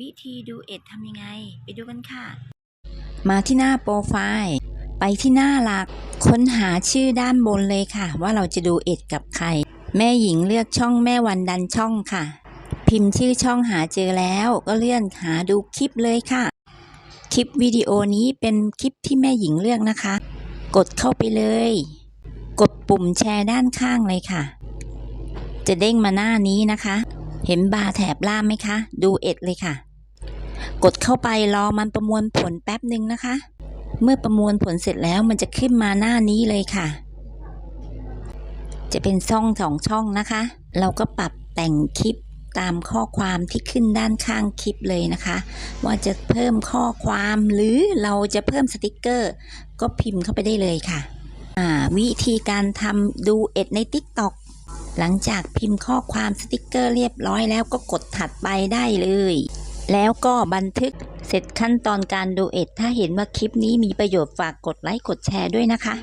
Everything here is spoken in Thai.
วิธีดูเอ็ดทำยังไง ไปดูกันค่ะ มาที่หน้าโปรไฟล์ ไปที่หน้าหลัก ค้นหาชื่อด้านบนเลยค่ะ ว่าเราจะดูเอ็ดกับใคร แม่หญิงเลือกช่องแม่วันดันช่องค่ะ พิมพ์ชื่อช่องหาเจอแล้วก็เลื่อนหาดูคลิปเลยค่ะ คลิปวิดีโอนี้เป็นคลิปที่แม่หญิงเลือกนะคะ กดเข้าไปเลย กดปุ่มแชร์ด้านข้างเลยค่ะ จะเด้งมาหน้านี้นะคะเห็นบาร์แถบล่างไหมคะ ดูเอ็ดเลยค่ะ กดเข้าไปรอมันประมวลผลแป๊บหนึ่งนะคะ เมื่อประมวลผลเสร็จแล้วมันจะขึ้นมาหน้านี้เลยค่ะ จะเป็นช่องสองช่องนะคะ เราก็ปรับแต่งคลิปตามข้อความที่ขึ้นด้านข้างคลิปเลยนะคะ ว่าจะเพิ่มข้อความหรือเราจะเพิ่มสติกเกอร์ ก็พิมพ์เข้าไปได้เลยค่ะ วิธีการทำดูเอ็ดใน TikTok หลังจากพิมพ์ข้อความสติกเกอร์เรียบร้อยแล้วก็กดถัดไปได้เลย แล้วก็บันทึกเสร็จขั้นตอนการดูเอ็ด ถ้าเห็นว่าคลิปนี้มีประโยชน์ฝากกดไลค์กดแชร์ด้วยนะคะ